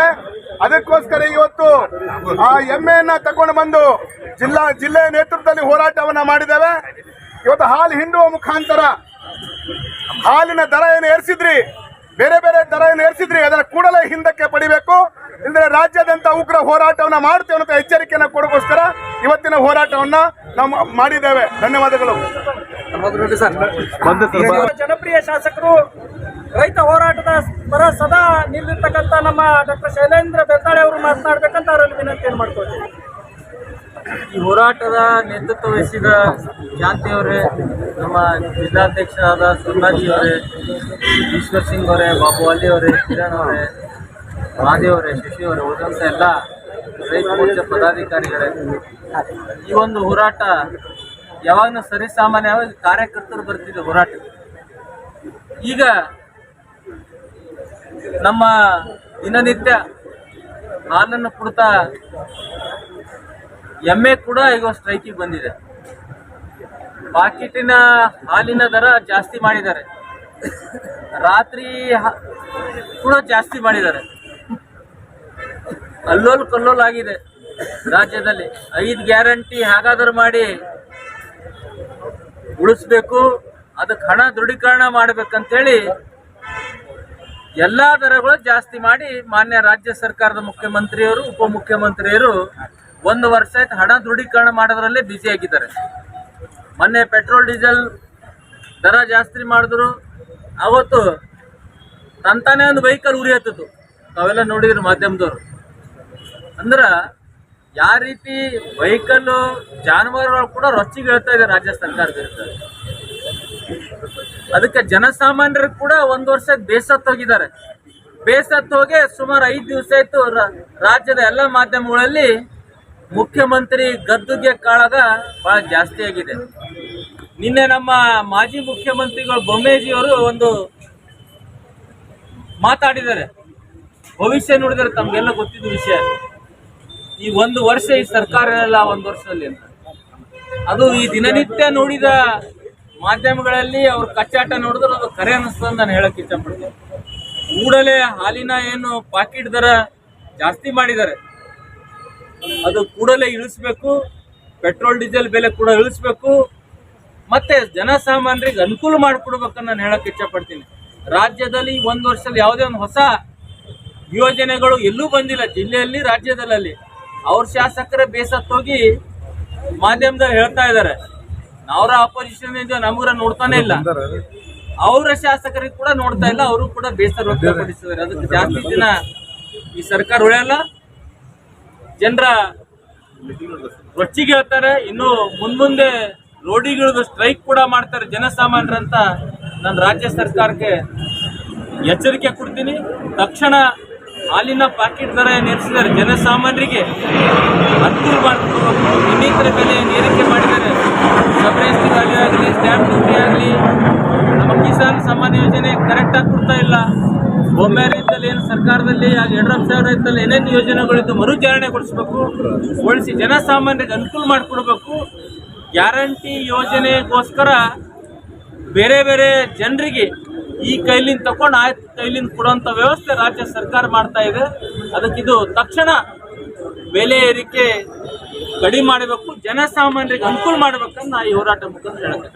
ಇದೆ. ಅದಕ್ಕೋಸ್ಕರ ಇವತ್ತು ಆ ಎಮ್ಮೆಯನ್ನ ತಗೊಂಡು ಬಂದು ಜಿಲ್ಲಾ ಜಿಲ್ಲೆಯ ನೇತೃತ್ವದಲ್ಲಿ ಹೋರಾಟವನ್ನ ಮಾಡಿದ್ದೇವೆ. ಇವತ್ತು ಹಾಲು ಹಿಂಡುವ ಮುಖಾಂತರ ಹಾಲಿನ ದರ ಏನು ಏರಿಸಿದ್ರಿ? ಬೇರೆ ಬೇರೆ ದರ ಏನು ಏರಿಸಿದ್ರಿ? ಅದರ ಕೂಡಲೇ ಹಿಂದಕ್ಕೆ ಪಡಿಬೇಕು. ಇಲ್ಲದ್ರೆ ರಾಜ್ಯಾದ್ಯಂತ ಉಗ್ರ ಹೋರಾಟವನ್ನ ಮಾಡ್ತೇವೆ ಅಂತ ಎಚ್ಚರಿಕೆಯನ್ನ ಕೊಡೋಕ್ಕೋಸ್ಕರ ಇವತ್ತಿನ ಹೋರಾಟವನ್ನ ನಾವು ಮಾಡಿದ್ದೇವೆ. ಧನ್ಯವಾದಗಳು. ಜನಪ್ರಿಯ ಶಾಸಕರು ರೈತ ಹೋರಾಟದ ಪರ ಸದಾ ನಿಲ್ಲಿರ್ತಕ್ಕಂಥ ನಮ್ಮ ಡಾಕ್ಟರ್ ಶೈಲೇಂದ್ರ ಬೆತ್ತಾಳೆ ಅವರು ಮಾತನಾಡ್ಬೇಕಂತ ಅವರಲ್ಲಿ ಏನು ಮಾಡ್ಕೊಳ್ತೀವಿ? ಈ ಹೋರಾಟದ ನೇತೃತ್ವ ವಹಿಸಿದ ಶಾಂತಿಯವರೇ ನಮ್ಮ ಜಿಲ್ಲಾಧ್ಯಕ್ಷರಾದ ಸುರ್ನಾಜಿ ಅವರೇ, ಈಶ್ವರ್ ಸಿಂಗ್ ಅವರೇ, ಬಾಬು ಅಲ್ಲಿ ಅವರೇ, ಕಿರಣ್ ಅವರೇ ಮಾದೇವರೇ ಅವರೇ, ಶಶಿ ಅವರೇ ಉಳಿದಂಥ ಎಲ್ಲ ರೈತ ಮೋರ್ಚಾ ಪದಾಧಿಕಾರಿಗಳೇ, ಈ ಒಂದು ಹೋರಾಟ ಯಾವಾಗಲೂ ಸರಿಸಾಮಾನ್ಯವಾಗಿ ಕಾರ್ಯಕರ್ತರು ಬರ್ತಿದ್ದ ಹೋರಾಟ. ಈಗ ನಮ್ಮ ದಿನನಿತ್ಯ ಹಾಲನ್ನು ಕುಡ್ತಾ ಎಮ್ಮೆ ಕೂಡ ಈಗ ಸ್ಟ್ರೈಕಿಗೆ ಬಂದಿದೆ. ಪಾಕಿಟಿನ ಹಾಲಿನ ದರ ಜಾಸ್ತಿ ಮಾಡಿದ್ದಾರೆ. ರಾತ್ರಿ ಕೂಡ ಜಾಸ್ತಿ ಮಾಡಿದ್ದಾರೆ. ಅಲ್ಲೋಲ್ ಕಲ್ಲೋಲ್ ಆಗಿದೆ ರಾಜ್ಯದಲ್ಲಿ. ಐದು ಗ್ಯಾರಂಟಿ ಹೇಗಾದರೂ ಮಾಡಿ ಉಳಿಸ್ಬೇಕು. ಅದಕ್ಕೆ ಹಣ ದೃಢೀಕರಣ ಮಾಡ್ಬೇಕಂತೇಳಿ ಎಲ್ಲಾ ದರಗಳು ಜಾಸ್ತಿ ಮಾಡಿ ಮಾನ್ಯ ರಾಜ್ಯ ಸರ್ಕಾರದ ಮುಖ್ಯಮಂತ್ರಿಯವರು ಉಪಮುಖ್ಯಮಂತ್ರಿಯವರು ಒಂದು ವರ್ಷ ಆಯ್ತು ಹಣ ದೃಢೀಕರಣ ಮಾಡೋದ್ರಲ್ಲೇ ಬ್ಯುಸಿ ಆಗಿದ್ದಾರೆ. ಮೊನ್ನೆ ಪೆಟ್ರೋಲ್ ಡೀಸೆಲ್ ದರ ಜಾಸ್ತಿ ಮಾಡಿದ್ರು. ಅವತ್ತು ತಂತಾನೆ ಒಂದು ವೆಹಿಕಲ್ ಉರಿ ಹತ್ತಿತ್ತು ತಾವೆಲ್ಲ ನೋಡಿದ್ರು ಮಾಧ್ಯಮದವರು. ಅಂದ್ರೆ ಯಾವ ರೀತಿ ವೆಹಿಕಲ್ ಜಾನುವಾರುಗಳು ಕೂಡ ರೊಚ್ಚಿಗೆ ಹೇಳ್ತಾ ಇದೆ ರಾಜ್ಯ ಸರ್ಕಾರ ವಿರುದ್ಧ. ಅದಕ್ಕೆ ಜನಸಾಮಾನ್ಯರು ಕೂಡ ಒಂದು ವರ್ಷ ಬೇಸತ್ತೋಗಿದ್ದಾರೆ ಹೋಗಿ ಸುಮಾರು ಐದು ದಿವಸ ಆಯ್ತು ರಾಜ್ಯದ ಎಲ್ಲ ಮಾಧ್ಯಮಗಳಲ್ಲಿ ಮುಖ್ಯಮಂತ್ರಿ ಗದ್ದುಗೆ ಕಾಳಗ ಬಹಳ ಜಾಸ್ತಿ ಆಗಿದೆ. ನಿನ್ನೆ ನಮ್ಮ ಮಾಜಿ ಮುಖ್ಯಮಂತ್ರಿಗಳು ಬೊಮ್ಮೇಜಿ ಅವರು ಒಂದು ಮಾತಾಡಿದ್ದಾರೆ. ಭವಿಷ್ಯ ನೋಡಿದರೆ ತಮ್ಗೆಲ್ಲ ಗೊತ್ತಿದ್ದ ವಿಷಯ. ಈ ಒಂದು ವರ್ಷ ಈ ಸರ್ಕಾರ ಒಂದು ವರ್ಷದಲ್ಲಿ ಅಂತ. ಅದು ಈ ದಿನನಿತ್ಯ ನೋಡಿದ ಮಾಧ್ಯಮಗಳಲ್ಲಿ ಅವ್ರ ಕಚ್ಚಾಟ ನೋಡಿದ್ರೆ ಅದು ಕರೆ ಅನ್ನಿಸ್ತದೆ ನಾನು ಹೇಳಕ್ ಇಷ್ಟಪಡ್ತೀನಿ. ಕೂಡಲೇ ಹಾಲಿನ ಏನು ಪಾಕಿಟ್ ದರ ಜಾಸ್ತಿ ಮಾಡಿದ್ದಾರೆ. ಅದು ಕೂಡಲೇ ಇಳಿಸ್ಬೇಕು, ಪೆಟ್ರೋಲ್, ಡೀಸೆಲ್ ಬೆಲೆ ಕೂಡ ಇಳಿಸ್ಬೇಕು. ಮತ್ತೆ ಜನಸಾಮಾನ್ಯರಿಗೆ ಅನುಕೂಲ ಮಾಡಿಕೊಡ್ಬೇಕನ್ನ ನಾನು ಹೇಳಕ್ ಇಷ್ಟಪಡ್ತೀನಿ. ರಾಜ್ಯದಲ್ಲಿ ಒಂದು ವರ್ಷದಲ್ಲಿ ಯಾವುದೇ ಒಂದು ಹೊಸ ಯೋಜನೆಗಳು ಎಲ್ಲೂ ಬಂದಿಲ್ಲ ಜಿಲ್ಲೆಯಲ್ಲಿ ರಾಜ್ಯದಲ್ಲಿ ಅವ್ರ ಶಾಸಕರೇ ಬೇಸತ್ತೋಗಿ ಮಾಧ್ಯಮದಲ್ಲಿ ಹೇಳ್ತಾ ಇದ್ದಾರೆ. ನಾವ್ರ ಅಪೋಸಿಷನ್ ನಮಗ್ರ ನೋಡ್ತಾನೆ ಇಲ್ಲ. ಅವರ ಶಾಸಕರಿಗೆ ಕೂಡ ನೋಡ್ತಾ ಇಲ್ಲ, ಅವರು ಕೂಡ ಬೇಸರ ವ್ಯಕ್ತಪಡಿಸಿದ್ದಾರೆ. ಅದಕ್ಕೆ ಜಾಸ್ತಿ ದಿನ ಈ ಸರ್ಕಾರ ಉಳಿಯಲ್ಲ. ಜನರ ರೊಚ್ಚಿಗೆ ಹೇಳ್ತಾರೆ, ಇನ್ನು ಮುಂದೆ ರೋಡಿಗಳದ್ದು ಸ್ಟ್ರೈಕ್ ಕೂಡ ಮಾಡ್ತಾರೆ ಜನಸಾಮಾನ್ಯರಂತ ನಾನು ರಾಜ್ಯ ಸರ್ಕಾರಕ್ಕೆ ಎಚ್ಚರಿಕೆ ಕೊಡ್ತೀನಿ. ತಕ್ಷಣ ಹಾಲಿನ ಪ್ಯಾಕೆಟ್ ದರ ನಿರ್ಸಿದ್ದಾರೆ ಜನಸಾಮಾನ್ಯರಿಗೆ ಅನುಕೂಲ ಮಾಡಿಕೊಡ್ಬೇಕು ಇನ್ನಿತರ ಬೆಲೆ ಏರಿಕೆ ಮಾಡಿದ್ದಾರೆ. ಸಬ್ರೇಸ್ಟಿ ವ್ಯಾಲ್ಯೂ ಆಗಲಿ ಸ್ಟ್ಯಾಂಪ್ ಡ್ಯೂಟಿ ಆಗಲಿ ನಮ್ಮ ಕಿಸಾನ್ ಸಮ್ಮಾನ್ ಯೋಜನೆ ಕರೆಕ್ಟಾಗಿ ಕೊಡ್ತಾ ಇಲ್ಲ. ಬೊಮ್ಮೇರಿದ್ದಲ್ಲಿ ಏನು ಸರ್ಕಾರದಲ್ಲಿ ಯಡಿಯೂರಪ್ಪ ಸಾವಿರ ಇದ್ದಲ್ಲಿ ಏನೇನು ಯೋಜನೆಗಳಿದ್ದು ಮರುಚಾರಣೆಗೊಳಿಸ್ಬೇಕು ಉಳಿಸಿ ಜನಸಾಮಾನ್ಯರಿಗೆ ಅನುಕೂಲ ಮಾಡಿಕೊಡ್ಬೇಕು. ಗ್ಯಾರಂಟಿ ಯೋಜನೆಗೋಸ್ಕರ ಬೇರೆ ಬೇರೆ ಜನರಿಗೆ ಈ ಕೈಲಿಂದ ತಕೊಂಡು ಆ ಕೈಲಿಂದ ಕೊಡುವಂಥ ವ್ಯವಸ್ಥೆ ರಾಜ್ಯ ಸರ್ಕಾರ ಮಾಡ್ತಾ ಇದೆ. ಅದಕ್ಕಿದು ತಕ್ಷಣ ಬೆಲೆ ಏರಿಕೆ ಕಡಿಮೆ ಮಾಡಬೇಕು ಜನಸಾಮಾನ್ಯರಿಗೆ ಅನುಕೂಲ ಮಾಡಬೇಕಂತ ನಾ ಈ ಹೋರಾಟ ಮುಖಾಂತರ ಹೇಳಕ್ಕೆ